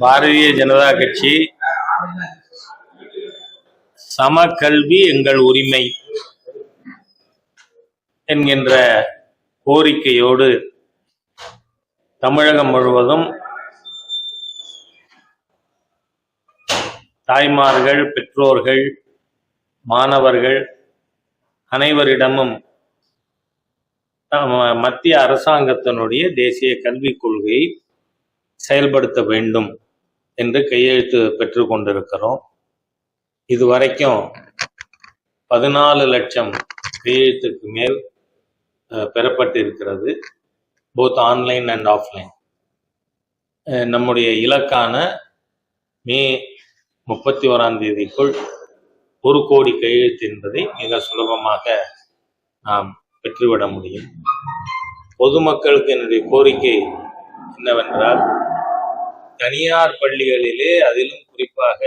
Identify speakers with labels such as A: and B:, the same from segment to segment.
A: பாரதிய ஜனதா கட்சி சம கல்வி எங்கள் உரிமை என்கின்ற கோரிக்கையோடு தமிழகம் முழுவதும் தாய்மார்கள் பெற்றோர்கள் மாணவர்கள் அனைவரிடமும் மத்திய அரசாங்கத்தினுடைய தேசிய கல்விக் கொள்கையை செயல்படுத்த வேண்டும். என்று கையெழுத்து பெற்று கொண்டிருக்கிறோம். இதுவரைக்கும் பதினாலு லட்சம் கையெழுத்துக்கு மேல் பெறப்பட்டிருக்கிறது. போத் ஆன்லைன் அண்ட் ஆஃப்லைன் நம்முடைய இலக்கான மே முப்பத்தி ஓராம் தேதிக்குள் ஒரு கோடி கையெழுத்து என்பதை மிக சுலபமாக நாம் பெற்றுவிட முடியும். பொதுமக்களுக்கு என்னுடைய கோரிக்கை என்னவென்றால் தனியார் பள்ளிகளிலே அதிலும் குறிப்பாக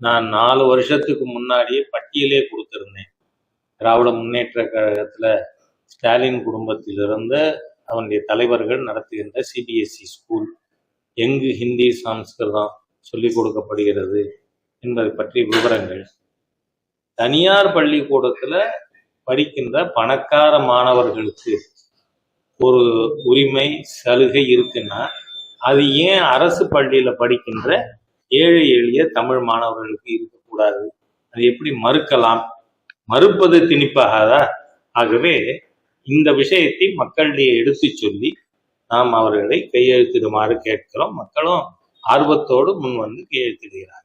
A: நான் நாலு வருஷத்துக்கு முன்னாடியே பட்டியலே கொடுத்திருந்தேன். திராவிட முன்னேற்ற கழகத்தில் ஸ்டாலின் குடும்பத்தில் இருந்த அவனுடைய தலைவர்கள் நடத்துகின்ற சிபிஎஸ்இ ஸ்கூல் எங்கு ஹிந்தி சம்ஸ்கிருதம் சொல்லிக் கொடுக்கப்படுகிறது என்பதை பற்றி விவரங்கள். தனியார் பள்ளிக்கூடத்தில் படிக்கின்ற பணக்கார மாணவர்களுக்கு ஒரு உரிமை சலுகை இருக்குன்னா அது ஏன் அரசு பள்ளியில படிக்கின்ற ஏழை எளிய தமிழ் மாணவர்களுக்கு இருக்கக்கூடாது? அது எப்படி மறுக்கலாம்? மறுப்பது திணிப்பாகாதா? ஆகவே இந்த விஷயத்தை மக்களிடையே எடுத்து சொல்லி நாம் அவர்களை கையெழுத்திடுமாறு கேட்கிறோம். மக்களும் ஆர்வத்தோடு முன் வந்து கையெழுத்திடுகிறார்